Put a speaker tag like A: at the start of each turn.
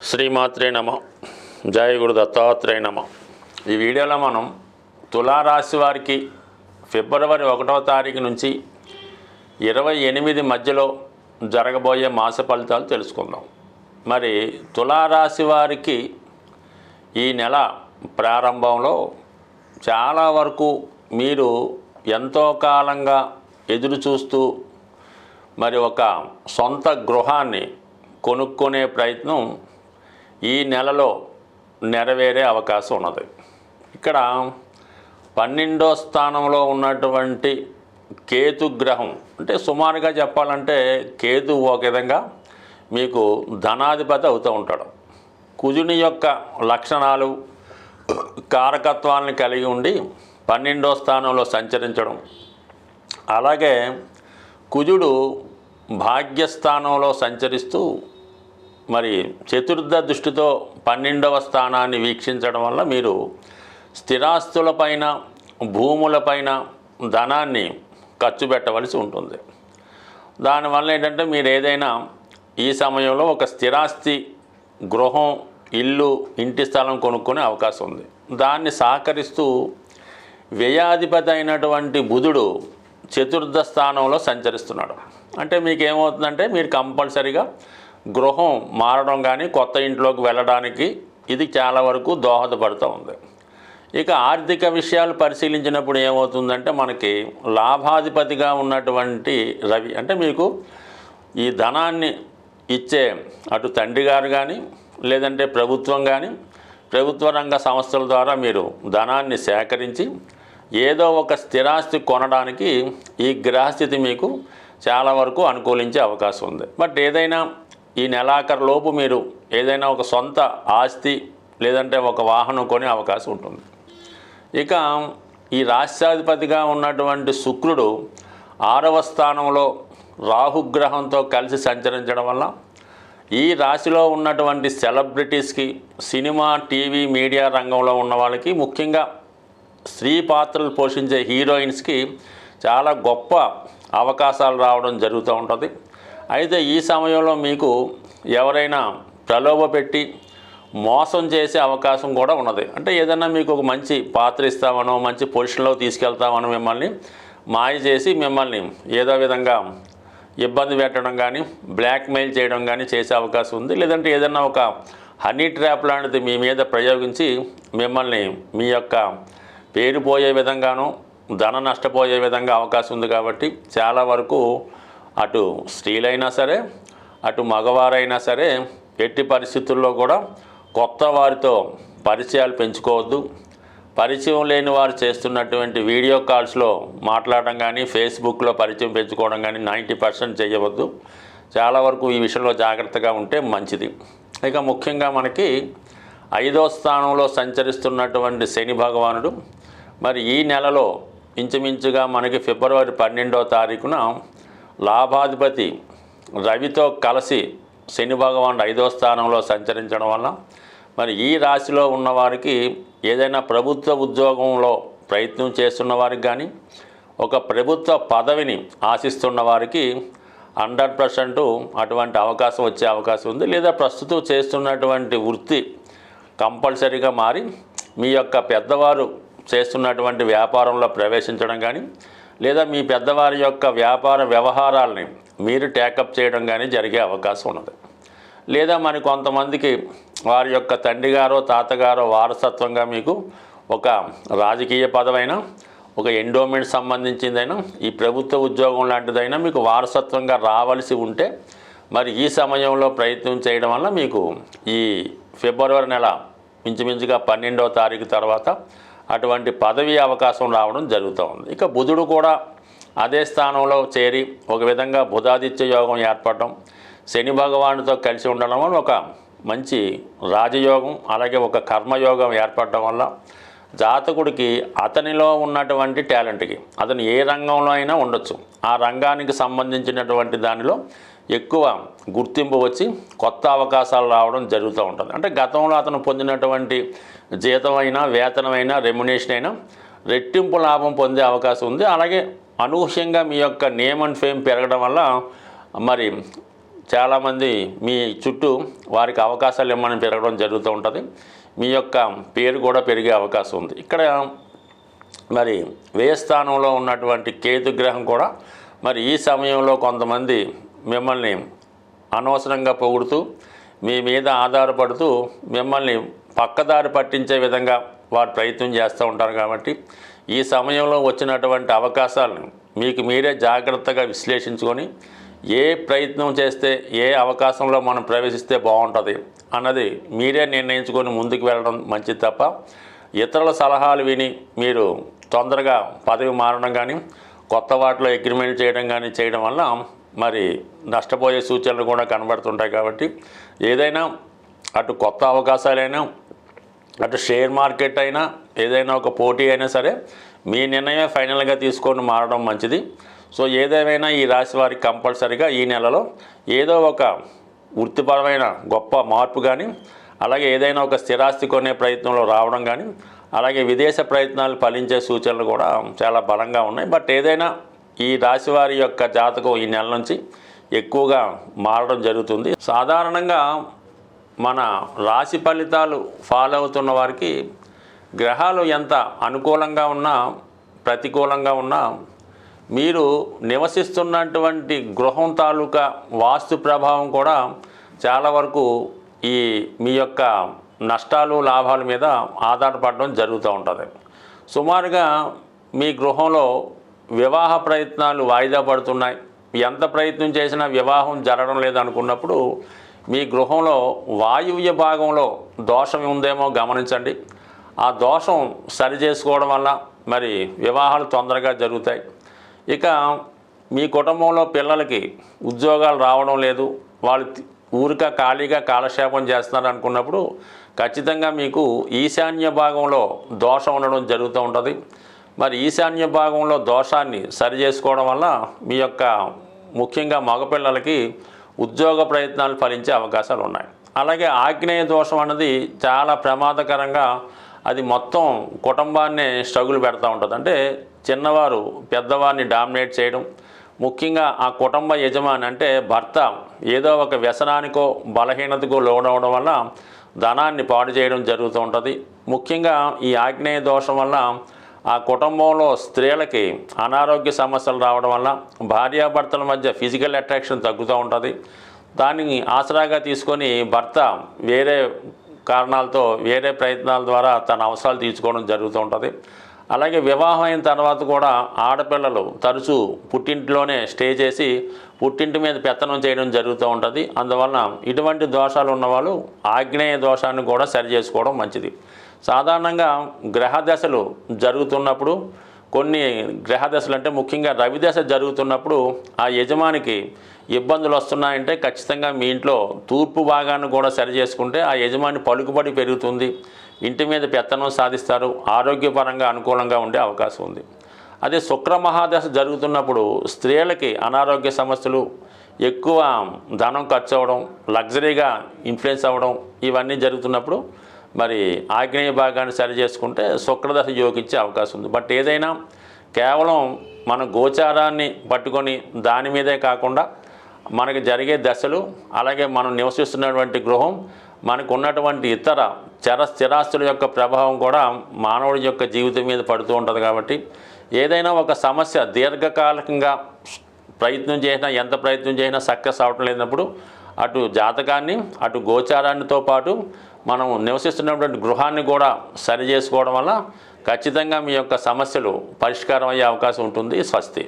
A: శ్రీమాత్రే నమ. జయ గురు దత్తాత్రేయ నమ. ఈ వీడియోలో మనం తులారాశి వారికి ఫిబ్రవరి ఒకటవ తారీఖు నుంచి ఇరవై ఎనిమిది మధ్యలో జరగబోయే మాస ఫలితాలు తెలుసుకుందాం. మరి తులారాశి వారికి ఈ నెల ప్రారంభంలో చాలా వరకు మీరు ఎంతో కాలంగా ఎదురు చూస్తూ మరి ఒక సొంత గృహాన్ని కొనుక్కునే ప్రయత్నం ఈ నెలలో నెరవేరే అవకాశం ఉన్నది. ఇక్కడ పన్నెండో స్థానంలో ఉన్నటువంటి కేతు గ్రహం అంటే సుమారుగా చెప్పాలంటే కేతు ఒక విధంగా మీకు ధనాధిపతి అవుతూ ఉంటాడు. కుజుని యొక్క లక్షణాలు కారకత్వాలను కలిగి ఉండి పన్నెండో స్థానంలో సంచరించడం. అలాగే కుజుడు భాగ్యస్థానంలో సంచరిస్తూ మరి చతుర్థ దృష్టితో పన్నెండవ స్థానాన్ని వీక్షించడం వల్ల మీరు స్థిరాస్తులపైన భూములపైన ధనాన్ని ఖర్చు పెట్టవలసి ఉంటుంది. దానివల్ల ఏంటంటే మీరు ఏదైనా ఈ సమయంలో ఒక స్థిరాస్తి గృహం ఇల్లు ఇంటి స్థలం కొనుక్కునే అవకాశం ఉంది. దాన్ని సహకరిస్తూ వ్యయాధిపతి అయినటువంటి బుధుడు చతుర్థ స్థానంలో సంచరిస్తున్నాడు. అంటే మీకు ఏమవుతుందంటే మీరు కంపల్సరిగా గృహం మారడం కానీ కొత్త ఇంట్లోకి వెళ్ళడానికి ఇది చాలా వరకు దోహదపడుతూ ఉంది. ఇక ఆర్థిక విషయాలు పరిశీలించినప్పుడు ఏమవుతుందంటే మనకి లాభాధిపతిగా ఉన్నటువంటి రవి అంటే మీకు ఈ ధనాన్ని ఇచ్చే అటు తండ్రి గారు కానీ లేదంటే ప్రభుత్వం కానీ ప్రభుత్వ రంగ సంస్థల ద్వారా మీరు ధనాన్ని సేకరించి ఏదో ఒక స్థిరాస్తి కొనడానికి ఈ గ్రహస్థితి మీకు చాలా వరకు అనుకూలించే అవకాశం ఉంది. బట్ ఏదైనా ఈ నెలాఖరులోపు మీరు ఏదైనా ఒక సొంత ఆస్తి లేదంటే ఒక వాహనం కొనే అవకాశం ఉంటుంది. ఇక ఈ రాష్ట్రాధిపతిగా ఉన్నటువంటి శుక్రుడు ఆరవ స్థానంలో రాహుగ్రహంతో కలిసి సంచరించడం వల్ల ఈ రాశిలో ఉన్నటువంటి సెలబ్రిటీస్కి సినిమా టీవీ మీడియా రంగంలో ఉన్న వాళ్ళకి ముఖ్యంగా స్త్రీ పాత్రలు పోషించే హీరోయిన్స్కి చాలా గొప్ప అవకాశాలు రావడం జరుగుతూ ఉంటుంది. అయితే ఈ సమయంలో మీకు ఎవరైనా ప్రలోభ పెట్టి మోసం చేసే అవకాశం కూడా ఉన్నది. అంటే ఏదైనా మీకు ఒక మంచి పాత్ర ఇస్తామనో మంచి పొజిషన్లో తీసుకెళ్తామనో మిమ్మల్ని మాయ చేసి మిమ్మల్ని ఏదో విధంగా ఇబ్బంది పెట్టడం కానీ బ్లాక్మెయిల్ చేయడం కానీ చేసే అవకాశం ఉంది. లేదంటే ఏదైనా ఒక హనీ ట్రాప్ లాంటిది మీ మీద ప్రయోగించి మిమ్మల్ని మీ యొక్క పేరు పోయే విధంగాను ధన నష్టపోయే విధంగా అవకాశం ఉంది కాబట్టి చాలా వరకు అటు స్త్రీలైనా సరే అటు మగవారైనా సరే ఎట్టి పరిస్థితుల్లో కూడా కొత్త వారితో పరిచయాలు పెంచుకోవద్దు. పరిచయం లేని వారు చేస్తున్నటువంటి వీడియో కాల్స్లో మాట్లాడడం కానీ ఫేస్బుక్లో పరిచయం పెంచుకోవడం కానీ నైంటీ పర్సెంట్ చేయవద్దు. చాలా వరకు ఈ విషయంలో జాగ్రత్తగా ఉంటే మంచిది. ఇక ముఖ్యంగా మనకి ఐదో స్థానంలో సంచరిస్తున్నటువంటి శని భగవానుడు మరి ఈ నెలలో ఇంచుమించుగా మనకి ఫిబ్రవరి పన్నెండో తారీఖున లాభాధిపతి రవితో కలిసి శని భగవానుడు ఐదో స్థానంలో సంచరించడం వల్ల మరి ఈ రాశిలో ఉన్నవారికి ఏదైనా ప్రభుత్వ ఉద్యోగంలో ప్రయత్నం చేస్తున్న వారికి కానీ ఒక ప్రభుత్వ పదవిని ఆశిస్తున్న వారికి హండ్రెడ్ పర్సెంట్ అటువంటి అవకాశం వచ్చే అవకాశం ఉంది. లేదా ప్రస్తుతం చేస్తున్నటువంటి వృత్తి కంపల్సరీగా మారి మీ యొక్క పెద్దవారు చేస్తున్నటువంటి వ్యాపారంలో ప్రవేశించడం కానీ లేదా మీ పెద్దవారి యొక్క వ్యాపార వ్యవహారాలని మీరు టేకప్ చేయడం కానీ జరిగే అవకాశం ఉన్నది. లేదా మరి కొంతమందికి వారి యొక్క తండ్రి గారో తాతగారో వారసత్వంగా మీకు ఒక రాజకీయ పదవైనా ఒక ఎండోమెంట్ సంబంధించిందైనా ఈ ప్రభుత్వ ఉద్యోగం లాంటిదైనా మీకు వారసత్వంగా రావలసి ఉంటే మరి ఈ సమయంలో ప్రయత్నం చేయడం వల్ల మీకు ఈ ఫిబ్రవరి నెల ఇంచుమించుగా పన్నెండవ తారీఖు తర్వాత అటువంటి పదవి అవకాశం రావడం జరుగుతూ ఉంది. ఇక బుధుడు కూడా అదే స్థానంలో చేరి ఒక విధంగా బుధాదిత్య యోగం ఏర్పడడం శని భగవానుడితో కలిసి ఉండడం వల్ల ఒక మంచి రాజయోగం అలాగే ఒక కర్మయోగం ఏర్పడడం వల్ల జాతకుడికి అతనిలో ఉన్నటువంటి టాలెంట్కి అతను ఏ రంగంలో అయినా ఉండొచ్చు. ఆ రంగానికి సంబంధించినటువంటి దానిలో ఎక్కువ గుర్తింపు వచ్చి కొత్త అవకాశాలు రావడం జరుగుతూ ఉంటుంది. అంటే గతంలో అతను పొందినటువంటి జీతమైనా వేతనమైనా రెమ్యునేషన్ అయినా రెట్టింపు లాభం పొందే అవకాశం ఉంది. అలాగే అనూహ్యంగా మీ యొక్క నేమ్ అండ్ ఫేమ్ పెరగడం వల్ల మరి చాలామంది మీ చుట్టూ వారికి అవకాశాలు ఇమ్మని పెరగడం జరుగుతూ ఉంటుంది. మీ యొక్క పేరు కూడా పెరిగే అవకాశం ఉంది. ఇక్కడ మరి వ్యయ స్థానంలో ఉన్నటువంటి కేతు గ్రహం కూడా మరి ఈ సమయంలో కొంతమంది మిమ్మల్ని అనవసరంగా పొగుడుతూ మీ మీద ఆధారపడుతూ మిమ్మల్ని పక్కదారి పట్టించే విధంగా వారు ప్రయత్నం చేస్తూ ఉంటారు కాబట్టి ఈ సమయంలో వచ్చినటువంటి అవకాశాలను మీకు మీరే జాగ్రత్తగా విశ్లేషించుకొని ఏ ప్రయత్నం చేస్తే ఏ అవకాశంలో మనం ప్రవేశిస్తే బాగుంటుంది అన్నది మీరే నిర్ణయించుకొని ముందుకు వెళ్ళడం మంచిది తప్ప ఇతరుల సలహాలు విని మీరు తొందరగా పదవి మారడం కానీ కొత్త వాటిలో అగ్రిమెంట్ చేయడం కానీ చేయడం వల్ల మరి నష్టపోయే సూచనలు కూడా కనబడుతుంటాయి కాబట్టి ఏదైనా అటు కొత్త అవకాశాలైనా అటు షేర్ మార్కెట్ అయినా ఏదైనా ఒక పోటీ అయినా సరే మీ నిర్ణయమే ఫైనల్గా తీసుకొని మారడం మంచిది. సో ఏదేమైనా ఈ రాశి వారికి కంపల్సరిగా ఈ నెలలో ఏదో ఒక వృత్తిపరమైన గొప్ప మార్పు కానీ అలాగే ఏదైనా ఒక స్థిరాస్తి కొనే ప్రయత్నంలో రావడం కానీ అలాగే విదేశ ప్రయత్నాలు ఫలించే సూచనలు కూడా చాలా బలంగా ఉన్నాయి. బట్ ఏదైనా ఈ రాశి వారి యొక్క జాతకం ఈ నెల నుంచి ఎక్కువగా మారడం జరుగుతుంది. సాధారణంగా మన రాశి ఫలితాలు ఫాలో అవుతున్న వారికి గ్రహాలు ఎంత అనుకూలంగా ఉన్నా ప్రతికూలంగా ఉన్నా మీరు నివసిస్తున్నటువంటి గృహం తాలూకా వాస్తు ప్రభావం కూడా చాలా వరకు ఈ మీ యొక్క నష్టాలు లాభాల మీద ఆధారపడడం జరుగుతూ ఉంటుంది. సుమారుగా మీ గృహంలో వివాహ ప్రయత్నాలు వాయిదా పడుతున్నాయి. ఎంత ప్రయత్నం చేసినా వివాహం జరగడం లేదనుకున్నప్పుడు మీ గృహంలో వాయువ్య భాగంలో దోషం ఉందేమో గమనించండి. ఆ దోషం సరి చేసుకోవడం వల్ల మరి వివాహాలు తొందరగా జరుగుతాయి. ఇక మీ కుటుంబంలో పిల్లలకి ఉద్యోగాలు రావడం లేదు. వాళ్ళు ఊరిక ఖాళీగా కాలక్షేపం చేస్తున్నారు అనుకున్నప్పుడు ఖచ్చితంగా మీకు ఈశాన్య భాగంలో దోషం ఉండడం జరుగుతూ ఉంటుంది. మరి ఈశాన్య భాగంలో దోషాన్ని సరి చేసుకోవడం వల్ల మీ యొక్క ముఖ్యంగా మగపిల్లలకి ఉద్యోగ ప్రయత్నాలు ఫలించే అవకాశాలు ఉన్నాయి. అలాగే ఆగ్నేయ దోషం అన్నది చాలా ప్రమాదకరంగా అది మొత్తం కుటుంబాన్ని స్ట్రగుల్ పెడతా ఉంటుంది. అంటే చిన్నవారు పెద్దవారిని డామినేట్ చేయడం ముఖ్యంగా ఆ కుటుంబ యజమాని అంటే భర్త ఏదో ఒక వ్యసనానికో బలహీనతకో లోనవడం వల్ల ధనాన్ని పాడు చేయడం జరుగుతూ ఉంటుంది. ముఖ్యంగా ఈ ఆగ్నేయ దోషం వల్ల ఆ కుటుంబంలో స్త్రీలకి అనారోగ్య సమస్యలు రావడం వల్ల భార్యాభర్తల మధ్య ఫిజికల్ అట్రాక్షన్ తగ్గుతూ ఉంటుంది. దాన్ని ఆసరాగా తీసుకొని భర్త వేరే కారణాలతో వేరే ప్రయత్నాల ద్వారా తన అవసరాలు తీర్చుకోవడం జరుగుతూ ఉంటుంది. అలాగే వివాహం అయిన తర్వాత కూడా ఆడపిల్లలు తరచూ పుట్టింటిలోనే స్టే చేసి పుట్టింటి మీద పెత్తనం చేయడం జరుగుతూ ఉంటుంది. అందువలన ఇటువంటి దోషాలు ఉన్నవాళ్ళు ఆగ్నేయ దోషాన్ని కూడా సరి చేసుకోవడం మంచిది. సాధారణంగా గ్రహ దశలు జరుగుతున్నప్పుడు కొన్ని గ్రహ దశలు అంటే ముఖ్యంగా రవి దశ జరుగుతున్నప్పుడు ఆ యజమానికి ఇబ్బందులు వస్తున్నాయంటే ఖచ్చితంగా మీ ఇంట్లో తూర్పు భాగాన్ని కూడా సరి చేసుకుంటే ఆ యజమాని పలుకుబడి పెరుగుతుంది. ఇంటి మీద పెత్తనం సాధిస్తారు. ఆరోగ్యపరంగా అనుకూలంగా ఉండే అవకాశం ఉంది. అదే శుక్ర మహాదశ జరుగుతున్నప్పుడు స్త్రీలకి అనారోగ్య సమస్యలు ఎక్కువ ధనం ఖర్చు అవ్వడం లగ్జరీగా ఇన్ఫ్లుయెన్స్ అవ్వడం ఇవన్నీ జరుగుతున్నప్పుడు మరి ఆగ్నేయ భాగాన్ని సరి చేసుకుంటే శుక్రదశ యోగించే అవకాశం ఉంది. బట్ ఏదైనా కేవలం మన గోచారాన్ని పట్టుకొని దాని మీదే కాకుండా మనకి జరిగే దశలు అలాగే మనం నివసిస్తున్నటువంటి గృహం మనకు ఉన్నటువంటి ఇతర చర స్థిరాస్తుల యొక్క ప్రభావం కూడా మానవుడి యొక్క జీవితం మీద పడుతూ ఉంటుంది కాబట్టి ఏదైనా ఒక సమస్య దీర్ఘకాలికంగా ప్రయత్నం చేసినా ఎంత ప్రయత్నం చేసినా సక్సెస్ అవటం లేనప్పుడు అటు జాతకాన్ని అటు గోచారాన్నితో పాటు మనం నివసిస్తున్నటువంటి గృహాన్ని కూడా సరి చేసుకోవడం వల్ల ఖచ్చితంగా మీ యొక్క సమస్యలు పరిష్కారం అయ్యే అవకాశం ఉంటుంది. స్వస్తి.